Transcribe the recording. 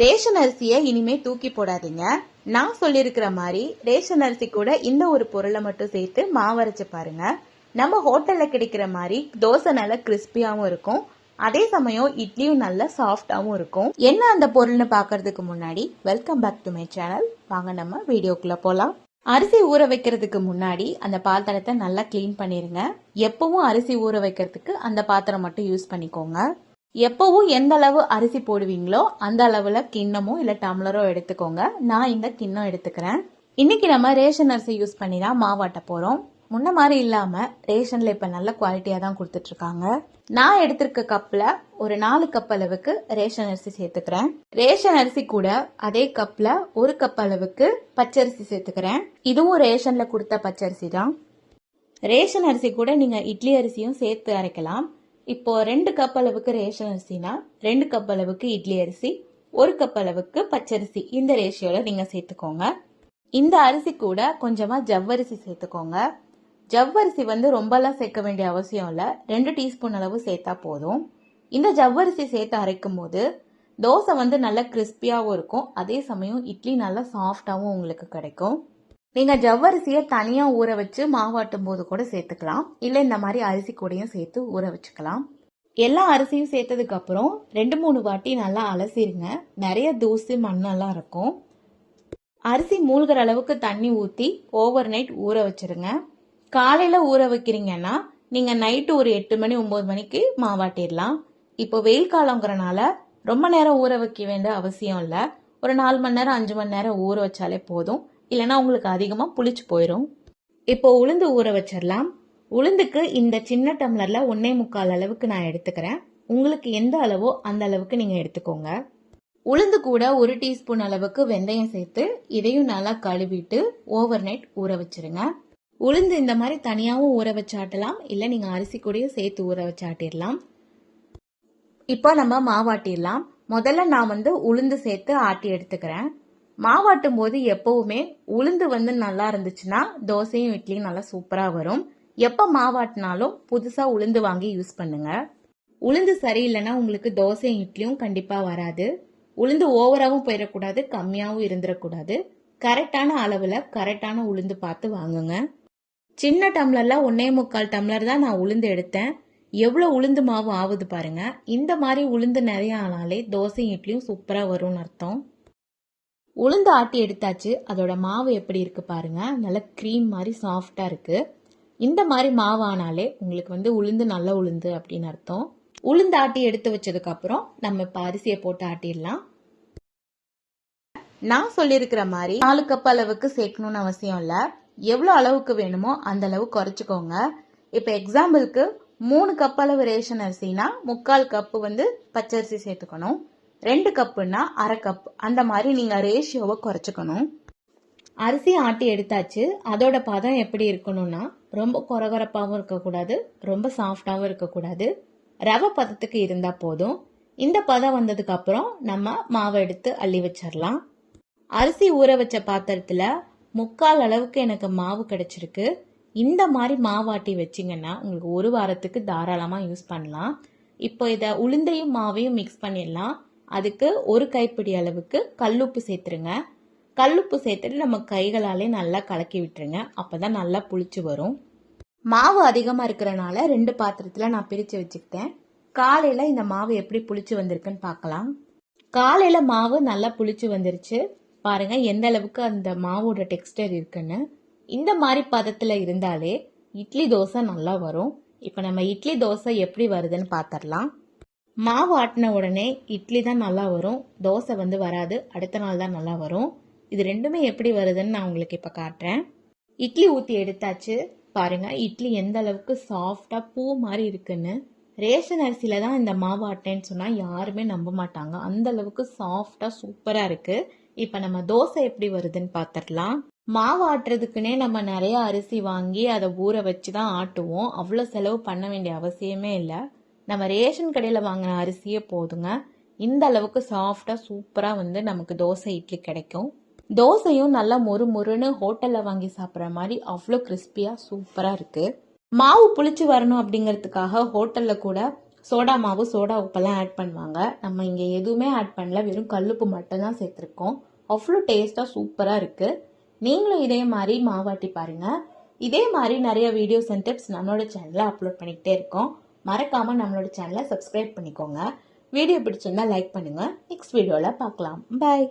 Ration அரிசியை இனிமே தூக்கி போடாதீங்க. நான் சொல்லியிருக்கிற மாதிரி ரேஷன் அரிசி கூட இந்த ஒரு பொருளை மட்டும் சேர்த்து மாவரைச்சு பாருங்க. நம்ம ஹோட்டலில் கிடைக்கிற மாதிரி தோசை நல்லா கிறிஸ்பியாகவும் இருக்கும். அதே சமயம் இட்லியும் நல்ல சாஃப்டாகவும் இருக்கும். என்ன அந்த பொருள்னு பார்க்கறதுக்கு முன்னாடி welcome back to my channel வாங்க நம்ம வீடியோக்குள்ள போகலாம் அரிசி ஊற வைக்கிறதுக்கு முன்னாடி அந்த பாத்திரத்தை நல்லா க்ளீன் பண்ணிருங்க. எப்பவும் அரிசி ஊற வைக்கிறதுக்கு அந்த பாத்திரம் மட்டும் யூஸ் பண்ணிக்கோங்க. எப்பவும் எந்த அளவு அரிசி போடுவீங்களோ அந்த அளவுல கிண்ணமோ இல்ல டம்ளரோ எடுத்துக்கோங்க. நான் இந்த கிண்ணம் எடுத்துக்கிறேன். இன்னைக்கு நம்ம ரேஷன் அரிசி யூஸ் பண்ணி தான் மாவாட்ட போறோம். முன்ன மாதிரி இல்லாம ரேஷன்ல இப்ப நல்ல குவாலிட்டியா தான் கொடுத்துட்டு இருக்காங்க நான் எடுத்திருக்க கப்ல ஒரு நாலு கப் அளவுக்கு ரேஷன் அரிசி சேர்த்துக்கிறேன். ரேஷன் அரிசி கூட அதே கப்ல ஒரு கப் அளவுக்கு பச்சரிசி சேர்த்துக்கிறேன். இதுவும் ரேஷன்ல கொடுத்த பச்சரிசி தான். ரேஷன் அரிசி கூட நீங்க இட்லி அரிசியும் சேர்த்து அரைக்கலாம். இப்போ ரெண்டு கப் அளவுக்கு ரேஷன் அரிசினா ரெண்டு கப் அளவுக்கு இட்லி அரிசி ஒரு கப் அளவுக்கு பச்சரிசி. இந்த ரேஷியோல நீங்க சேர்த்துக்கோங்க. இந்த அரிசி கூட கொஞ்சமா ஜவ்வரிசி சேர்த்துக்கோங்க. ஜவ்வரிசி வந்து ரொம்பலாம் சேர்க்க வேண்டிய அவசியம் இல்லை. ரெண்டு டீஸ்பூன் அளவு சேர்த்தா போதும். இந்த ஜவ்வரிசி சேர்த்து அரைக்கும் போது தோசை வந்து நல்லா கிறிஸ்பியாகவும் இருக்கும். அதே சமயம் இட்லி நல்லா சாஃப்டாகவும் உங்களுக்கு கிடைக்கும். நீங்கள் ஜவ்வரிசியை தனியாக ஊற வச்சு மாவாட்டும் போது கூட சேர்த்துக்கலாம். இல்லை இந்த மாதிரி அரிசி கூடையும் சேர்த்து ஊற வச்சுக்கலாம். எல்லா அரிசியும் சேர்த்ததுக்கு அப்புறம் ரெண்டு மூணு வாட்டி நல்லா அலசிடுங்க நிறைய தூசி மண்ணெல்லாம் இருக்கும். அரிசி மூழ்கிற அளவுக்கு தண்ணி ஊற்றி ஓவர் நைட் ஊற வச்சிருங்க. காலையில் ஊற வைக்கிறீங்கன்னா நீங்கள் நைட்டு ஒரு எட்டு மணி ஒம்பது மணிக்கு மாவாட்டிடலாம். இப்போ வெயில் காலங்கிறனால ரொம்ப நேரம் ஊற வைக்க வேண்டிய அவசியம் இல்லை. ஒரு நாலு மணி நேரம் அஞ்சு மணி நேரம் ஊற வச்சாலே போதும். இல்லைன்னா உங்களுக்கு அதிகமாக புளிச்சு போயிடும் இப்போ உளுந்து ஊற வச்சிடலாம் உளுந்துக்கு இந்த சின்ன டம்ளரில் ஒன்னே முக்கால் அளவுக்கு நான் எடுத்துக்கிறேன். உங்களுக்கு எந்த அளவோ அந்த அளவுக்கு நீங்கள் எடுத்துக்கோங்க. உளுந்து கூட ஒரு டீஸ்பூன் அளவுக்கு வெந்தயம் சேர்த்து இதையும் நல்லா கழுவிட்டு ஓவர் நைட் ஊற வச்சிருங்க. உளுந்து இந்த மாதிரி தனியாகவும் ஊற வச்சாட்டலாம். இல்லை நீங்கள் அரிசி கூடயும் சேர்த்து ஊற வச்சாட்டிடலாம் இப்போ நம்ம மாவாட்டிடலாம் முதல்ல நான் வந்து உளுந்து சேர்த்து ஆட்டி எடுத்துக்கிறேன். மாவாட்டும் போது எப்பவுமே உளுந்து வந்து நல்லா இருந்துச்சுன்னா தோசையும் இட்லியும் நல்லா சூப்பராக வரும். எப்போ மாவாட்டினாலும் புதுசாக உளுந்து வாங்கி யூஸ் பண்ணுங்க. உளுந்து சரியில்லைன்னா உங்களுக்கு தோசையும் இட்லியும் கண்டிப்பாக வராது. உளுந்து ஓவராகவும் போயிடக்கூடாது கம்மியாகவும் இருந்துடக்கூடாது. கரெக்டான அளவில் கரெக்டான உளுந்து பார்த்து வாங்குங்க. சின்ன டம்ளரில் ஒன்னே முக்கால் டம்ளர் தான் நான் உளுந்து எடுத்தேன். எவ்வளோ உளுந்து மாவு ஆகுது பாருங்க. இந்த மாதிரி உளுந்து நிறைய ஆனாலே தோசையும் இட்லியும் சூப்பராக வரும்னு அர்த்தம். உளுந்து ஆட்டி எடுத்தாச்சு. அதோட மாவு எப்படி இருக்குது பாருங்கள் நல்ல க்ரீம் மாதிரி சாஃப்டாக இருக்குது இந்த மாதிரி மாவு ஆனாலே உங்களுக்கு வந்து உளுந்து நல்ல உளுந்து அப்படின்னு அர்த்தம். உளுந்து ஆட்டி எடுத்து வச்சதுக்கப்புறம் நம்ம இப்போ அரிசியை போட்டு ஆட்டிடலாம். நான் சொல்லியிருக்கிற மாதிரி நாலு கப் அளவுக்கு சேர்க்கணும்னு அவசியம் இல்லை. எவ்வளோ அளவுக்கு வேணுமோ அந்த அளவு குறைச்சிக்கோங்க. இப்போ எக்ஸாம்பிளுக்கு மூணு கப் அளவு ரேஷன் அரிசினா முக்கால் கப்பு வந்து பச்சரிசி சேர்த்துக்கணும். ரெண்டு கப்புன்னா அரை கப். அந்த மாதிரி நீங்க ரேஷியோவை குறைச்சிக்கணும். அரிசி ஆட்டி எடுத்தாச்சு. அதோட பதம் எப்படி இருக்கணும்னா ரொம்ப குறகுறப்பாகவும் இருக்கக்கூடாது ரொம்ப சாஃப்டாகவும் இருக்கக்கூடாது. ரவை பதத்துக்கு இருந்தால் போதும். இந்த பதம் வந்ததுக்கு அப்புறம் நம்ம மாவை எடுத்து அள்ளி வச்சிடலாம் அரிசி ஊற வச்ச பாத்திரத்துல முக்கால் அளவுக்கு எனக்கு மாவு கிடைச்சிருக்கு. இந்த மாதிரி மாவாட்டி வச்சிங்கன்னா உங்களுக்கு ஒரு வாரத்துக்கு தாராளமாக யூஸ் பண்ணலாம். இப்போ இதை உளுந்தையும் மாவையும் மிக்ஸ் பண்ணிடலாம் அதுக்கு ஒரு கைப்பிடி அளவுக்கு கல்லுப்பு சேர்த்துருங்க. கல்லுப்பு சேர்த்துட்டு நம்ம கைகளாலே நல்லா கலக்கி விட்டுருங்க. அப்பதான் நல்லா புளிச்சு வரும். மாவு அதிகமாக இருக்கிறனால ரெண்டு பாத்திரத்தில் நான் பிரித்து வச்சுக்கிட்டேன். காலையில் இந்த மாவு எப்படி புளிச்சு வந்திருக்குன்னு பார்க்கலாம். காலையில் மாவு நல்லா புளிச்சு வந்துருச்சு. பாருங்க எந்த அளவுக்கு அந்த மாவோட டெக்ஸ்டர் இருக்குன்னு. இந்த மாதிரி பதத்தில் இருந்தாலே இட்லி தோசை நல்லா வரும். இப்போ நம்ம இட்லி தோசை எப்படி வருதுன்னு பார்த்துடலாம் மாவு ஆட்டின உடனே இட்லி தான் நல்லா வரும் தோசை வந்து வராது அடுத்த நாள் தான் நல்லா வரும். இது ரெண்டுமே எப்படி வருதுன்னு நான் உங்களுக்கு இப்போ காட்டுறேன். இட்லி ஊற்றி எடுத்தாச்சு. பாருங்க இட்லி எந்த அளவுக்கு சாஃப்டாக பூ மாதிரி இருக்குன்னு. ரேஷன் அரிசியில் தான் இந்த மாவு ஆட்டேன்னு சொன்னால் யாருமே நம்ப மாட்டாங்க. அந்த அளவுக்கு சாஃப்டாக சூப்பராக இருக்கு. இப்போ நம்ம தோசை எப்படி வருதுன்னு பார்த்துடலாம் மாவு ஆட்டுறதுக்குன்னே நம்ம நிறைய அரிசி வாங்கி அதை ஊற வச்சு தான் ஆட்டுவோம். அவ்வளோ செலவு பண்ண வேண்டிய அவசியமே இல்லை. நம்ம ரேஷன் கடையில் வாங்கின அரிசியே போதுங்க. இந்த அளவுக்கு சாஃப்டாக சூப்பராக வந்து நமக்கு தோசை இட்லி கிடைக்கும். தோசையும் நல்லா மொறு மொறுன்னு ஹோட்டலில் வாங்கி சாப்பிட்ற மாதிரி அவ்வளோ கிறிஸ்பியாக சூப்பராக இருக்குது மாவு புளிச்சு வரணும் அப்படிங்கிறதுக்காக ஹோட்டலில் கூட சோடா மாவு சோடா உப்பெல்லாம் ஆட் பண்ணுவாங்க. நம்ம இங்கே எதுவுமே ஆட் பண்ணல. வெறும் கல்லுப்பு மட்டும்தான் சேர்த்துருக்கோம். அவ்வளோ டேஸ்ட்டாக சூப்பராக இருக்குது நீங்களும் இதே மாதிரி மாவாட்டி பாருங்கள் இதே மாதிரி நிறைய வீடியோஸ் அண்ட் நம்மளோட சேனலில் அப்லோட் பண்ணிக்கிட்டே இருக்கோம். மறக்காமல் நம்மளோட சேனலை சப்ஸ்கிரைப் பண்ணிக்கோங்க. வீடியோ பிடிச்சிருந்தா லைக் பண்ணுங்கள் நெக்ஸ்ட் வீடியோவில் பார்க்கலாம். பாய்